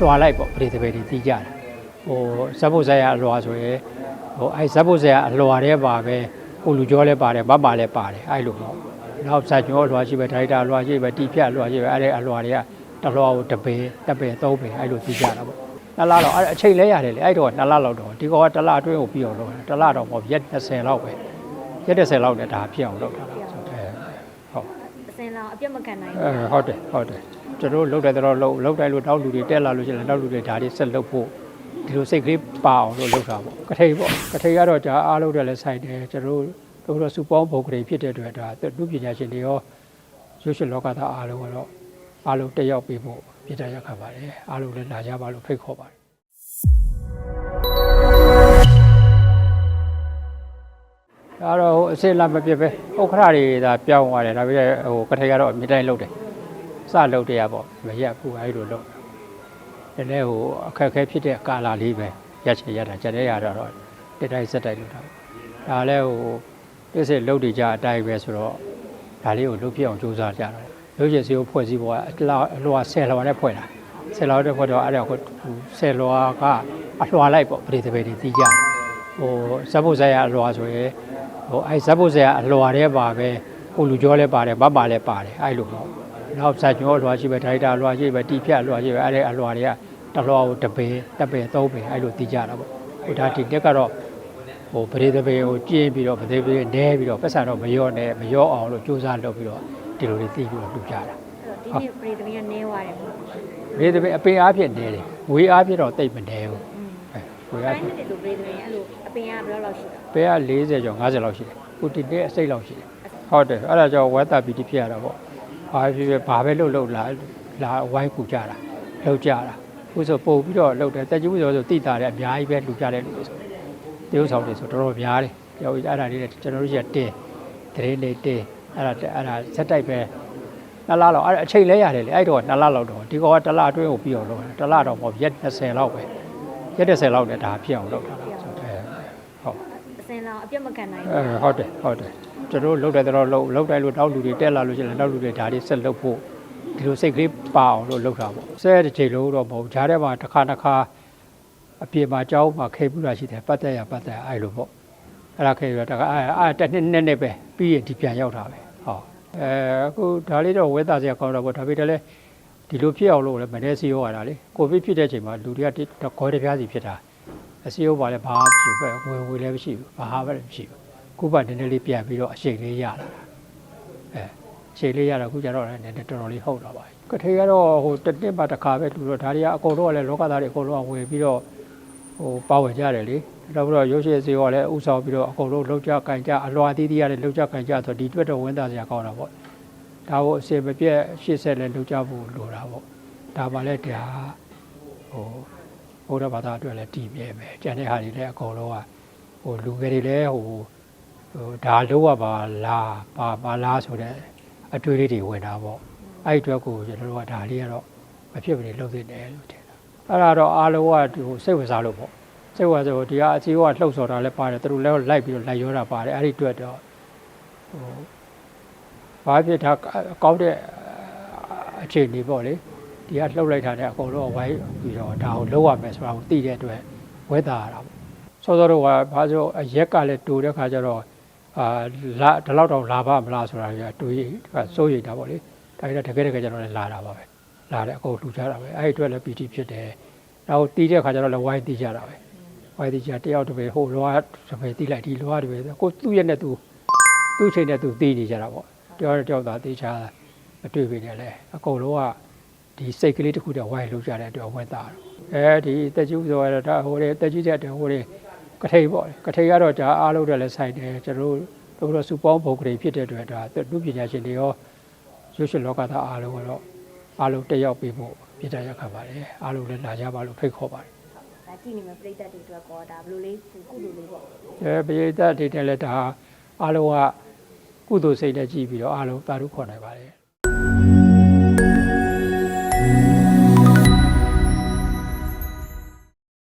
လွှာလိုက်ပေါ့ပရိသေပေတွေတီးကြတာဟိုဇက်ဖို့ဇက်ရအလွှာဆိုရင်ဟိုအဲဇက်ဖို့ဇက်ရအလွှာတဲ့ပါပဲကိုလူကျော်လည်းပါတယ်ဘတ်ပါလည်းပါတယ်အဲ့လိုပေါ့နောက်ဇက်ကျော်အလွှာရှိပဲဒါရိုက်တာအလွှာရှိပဲတီဖြတ်အလွှာရှိပဲအဲ့ဒီအလွှာတွေကတစ်လွှာကိုတစ်ပင်တစ်ပင်သုံးပင်အဲ့လိုတီးကြတာပေါ့နှစ်လတော့အဲ့အချိန်လဲရတယ်လေအဲ့တော့နှစ်လလောက်တော့ဒီကောကတစ်လအတွင်းကိုပြီးအောင်လုပ်တာတစ်လတော့ပေါ့ရက်20လောက်ပဲရက်30လောက်နဲ့ဒါဖြစ်အောင်လုပ်တာလားဆိုတော့ဟုတ်အ စင်လောင်အပြတ်မခံနိုင်အဲဟုတ်တယ်ဟုတ်တယ်ကျွန်တော်တို့လှုပ်တယ်တော့လှုပ်လှုပ်တယ်လို့တောက်လူတွေတက်လာလို့ရှိရင်တောက်လူတွေဒါတွေဆက်လှုပ်ဖို့ဒီလိုစိတ်ကလေးပါအောင်လို့လှုပ်တာပေါ့ကထိန်ပေါ့ကထိန်ကတော့ဒါအားလုံးတယ်လည်းဆိုင်တယ်ကျွန်တော်တို့တို့စူပေါင်းဘုံကလေးဖြစ်တဲ့အတွက်ဒါလူပညာရှင်တွေရောရုပ်ရှင်လောကသားအားလုံးကတော့အားလုံးတက်ရောက်ပြီးဖို့ပြည့်တတ်ရောက်ခါပါတယ်အားလုံးလည်းလာကြပါလို့ဖိတ်ခေါ်ပါတယ် ဒါတော့ဟိုအစစ်လာမပြစ်ပဲဥက္ခရာတွေဒါပြောင်းသွားတယ်ဒါပေမဲ့ဟိုကထိန်ကတော့အမြဲတမ်းလှုပ်တယ်စလုပ်တရားပေါ့မရက်ဘူးအဲဒီလိုလုပ်တယ်လည်းဟိုအခက်အခဲဖြစ်တဲ့ကာလာလေးပဲရက်ချင်ရတာကျန်တဲ့ရတော့တက်တိုင်းစက်တိုင်းလုပ်တာဒါလည်းဟိုပြည့်စက်လုပ်နေကြအတိုင်းပဲဆိုတော့ဒါလေးကိုလုပ်ပြအောင်စူးစမ်းကြတာလုပ်ချင်စီကိုဖွဲ့စည်းပေါ်အလွှာအလွှာ10လွှာနဲ့ဖွဲ့တာ10လွှာနဲ့ဖွဲ့တော့အဲ့ဒါကို10လွှာကအလွှာလိုက်ပေါ့ပရိသေပေတွေတီးကြတယ်ဟိုဇက်ဖို့ဇက်ရအလွှာဆိုရင် ဟိုအဲဇက်ဖို့ဇက်ရအလွှာတဲ့ပါပဲကိုလူကျော်လည်းပါတယ်ဘတ်ပါလည်းပါတယ်အဲ့လိုပေါ့နောက်ဇာကျော်အလွှာရှိပဲဒါရိုက်တာအလွှာရှိပဲတီဖြတ်အလွှာရှိပဲအဲ့ဒီအလွှာတွေကတစ်လွှာကိုတစ်ပင်တစ်ပင်သုံးပင်အဲ့လိုတီးကြတာပေါ့ဟိုဒါဒီတက်ကတော့ဟိုပရိသပေကိုကျင်းပြီးတော့ပရိသပေနဲပြီးတော့ပတ်စံတော့မရော့နဲ့မရော့အောင်လို့ကြိုးစားလုပ်ပြီးတော့ဒီလိုလေးတီးပြီးတော့လူကြတာအဲ့တော့ဒီနေ့ပရိသမီးကနဲသွားတယ်ပေါ့ပရိသပေအပင်အားဖြင့်နဲတယ်ဝေးအားဖြင့်တော့တိတ်မနဲဘူးအဲဝေးအားတိုင်းဖြင့်နဲ့လို့ပရိသမီးအဲ့လိုအ ပင်ကဘယ်လောက်လောက်ရှိတာပဲက40ကျော်50လောက်ရှိတယ်ခုဒီနေ့အစိတ်လောက်ရှိတယ်ဟုတ်တယ်အဲ့ဒါကြောင့်ဝက်တာပီတိဖြစ်ရတာပေါ့ဘာဖြစ်ဖြစ်ဘာပဲလုပ်လို့လာလာဝိုင်းကူကြတာလုပ်ကြတာခုဆိုပို့ပြီးတော့လုပ်တယ်တက်ကျူးဆိုဆိုတိတာတယ်အများကြီးပဲလူကြတဲ့လူတွေဆိုတရုပ်ဆောင်တွေဆိုတော်တော်များတယ်ပြောပြီးအဲ့ဒါလေးကျွန်တော်တို့ကြီးကတင်းတရင်လေးတင်းအဲ့ဒါအဲ့ဒါစက်တိုက်ပဲနှစ်လလောက်အဲ့အချိန်လဲရတယ်လေအဲ့တော့နှစ်လလောက်တော့ဒီကောကတစ်လအတွင်းကိုပြီးအောင်လုပ်တာတစ်လတော့ပေါ့ရက်20လောက်ပဲရက်30လောက်နဲ့ဒါဖြစ်အောင်လုပ်တာလားဆိုတော့ဟုတ် အစင်လောင်အပြတ်မခံနိုင်အဲဟုတ်တယ်ဟုတ်တယ်ကျွန်တော်တို့လှုပ်တယ်တော့လှုပ်လှုပ်တယ်လို့တောက်လူတွေတက်လာလို့ရှိရင်တောက်လူတွေဒါတွေဆက်လှုပ်ဖို့ဒီလိုစိတ်ကလေးပါအောင်လို့လှုပ်တာပေါ့ဆဲတစ်ချိန်လုံးတော့မဟုတ်ဂျားထဲမှာတစ်ခါတစ်ခါအပြေမှာကြောင်းမှာခိပူတာရှိတယ်ပတ်သက်ရပတ်သက်ရအဲ့လိုပေါ့အဲ့ဒါခိရတခါအဲ့အဲ့တစ်နှစ်နှစ်နှစ်ပဲပြီးရင်ဒီပြန်ရောက်တာပဲဟောအဲအခုဒါလေးတော့ဝဲသားစရာကောင်းတော့ပေါ့ဒါပေမဲ့လည်းဒီလိုဖြစ်အောင်လို့လည်းမနေ့စီရောရတာလေကိုဗစ်ဖြစ်တဲ့အချိန်မှာလူတွေကခွဲတစ်ပြားစီဖြစ်တာ အစီရောပါလဲဘာမှမရှိဘူးပဲဝင်ဝင်လည်းမရှိဘူးဘာမှလည်းမရှိဘူးခုပါနည်းနည်းလေးပြန်ပြီးတော့အချိန်လေးရလာတာအဲအချိန်လေးရတော့ခုကျတော့လည်းနည်းနည်းတော်တော်လေးဟုတ်တော့ပါပြီကထေကတော့ဟိုတစ်နှစ်ပါတစ်ခါပဲလူတော့ဒါတွေကအကုန်လုံးကလည်းလောကသားတွေအကုန်လုံးကဝင်ပြီးတော့ဟိုပါဝင်ကြတယ်လေနောက်ပြီးတော့ရုပ်ရှင်စီကလည်းဥဆောင်ပြီးတော့အကုန်လုံးလှုပ်ကြကင်ကြအလွာသီးသီးရတယ်လှုပ်ကြကင်ကြဆိုဒီအတွက်တော့ဝန်သားစရာကောင်းတာပေါ့ဒါကိုအစင်မပြတ်ရှေ့ဆက်လည်းလှုပ်ကြဖို့လိုတာပေါ့ဒါမှလည်းဒါဟို ဘုရားဘာသာအတွက်လည်းတည်မြဲမယ်ကျန်တဲ့ဟာတွေလည်းအကုန်လုံးကဟိုလူငယ်တွေလည်းဟိုဟိုဒါလို့ကပါလားပါပါလားဆိုတဲ့အတွေ့အလေးတွေဝင်တာပေါ့အဲ့ဒီအတွက်ကိုကျွန်တော်တို့ကဒါလေးကတော့မဖြစ်မနေလုပ်သင့်တယ်လို့ထင်တာအဲ့ဒါတော့အားလုံးကဒီဟိုစိတ်ဝင်စားလို့ပေါ့စိတ်ဝင်စားဆိုဒီကအစီအကလှုပ်ဆော်တာလည်းပါတယ်သူတို့လည်းလိုက်ပြီးတော့လိုက်ရောတာပါတယ်အဲ့ဒီအတွက်တော့ဟိုဘာဖြစ်တာကောင်းတဲ့အခြေအနေပေါ့လေ ဒီကလှုပ်လိုက်တာနဲ့အကုန်လုံးဝိုင်းပြီးတော့ဒါကိုလုပ်ရမယ်ဆိုတာကိုသိတဲ့အတွက်ဝဲတာရတာပေါ့စောစောတော့ကဘာလို့အရက်ကလည်းတူတဲ့ခါကျတော့အာလာဒီလောက်တော့လာပါမလားဆိုတာကတူရကစိုးရိမ်တာပေါ့လေဒါကြတဲ့တကယ်တကယ်ကျတော့လည်းလာတာပါပဲလာတယ်အကုန်လှူကြတာပဲအဲ့ဒီအတွက်လည်းပီတိဖြစ်တယ်နောက်တီးတဲ့ခါကျတော့လည်းဝိုင်းတီးကြတာပဲဝိုင်းတီးကြတယောက်တစ်ပေဟိုလောကတစ်ပေတီးလိုက်ဒီလောကတစ်ပေကိုသူ့ရဲ့နဲ့သူသူ့ချိန်နဲ့သူတီးနေကြတာပေါ့တယောက်တယောက်သာတီးချာမတွေ့ပေနဲ့လေအကုန်လုံးက ဒီစိတ်ကလေးတစ်ခုတည်းဝိုင်းလှူကြတဲ့အတွက်ဝဲတာတော့အဲဒီတက်ကျူးဆိုရတော့ဒါဟိုလေတက်ကျူးတဲ့တဲ့ဟိုလေကထိန်ပေါ့ကထိန်ကတော့ဒါအားလုံးတွေလည်းဆိုင်တယ်ကျွန်တော်တို့တို့စူပေါင်းဘုံကလေးဖြစ်တဲ့အတွက်ဒါလူပညာရှင်တွေရောရုပ်ရှင်လောကသားအားလုံးကတော့အားလုံးတက်ရောက်ပြီးဖို့ပြည့်တတ်ရခတ်ပါတယ်အားလုံးလည်းလာကြပါလို့ဖိတ်ခေါ်ပါတယ်ဒါကြည့်နေမှာပရိသတ်တွေအတွက်ကောဒါဘယ်လိုလေးကုလိုလေးပေါ့အဲပရိသတ်တွေနဲ့လည်းဒါအားလုံးကကုသိုလ်စိတ်နဲ့ကြည့်ပြီးတော့အားလုံးတာရုခေါ်နိုင်ပါတယ်